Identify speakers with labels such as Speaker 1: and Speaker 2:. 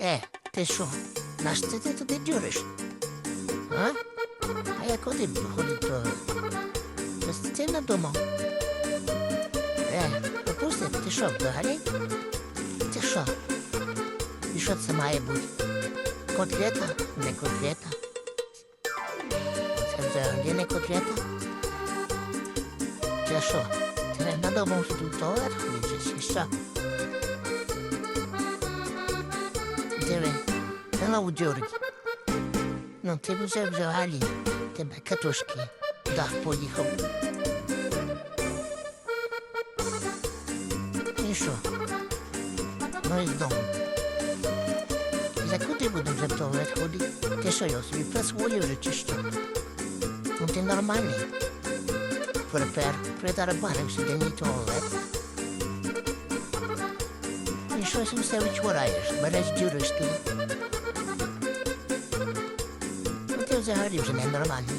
Speaker 1: Е, ти що? Наш це ти туди дюриш? А? А я куди ходить то? Ось ти надумав? Е, пропусти, ти що, взагалі? Ти що? І що це має бути? Котлета? Не котлета. Це взагалі не котлета? Це що? Ти не надумав, що тут туалет ходить, чи що? Диви, hello, Джордж. Ну, ти б вже взагалі тебе катушки дах поїхав. І що? Ну і знову. За куди будемо вже в туалет ходити? Ти що, його собі присвоїв вже чи що? Ну ти нормальний. Припер, притарабанився де мій туалет. І щось все відчвораєш, береш дюриш. Ну ти взагалі вже ненормальний.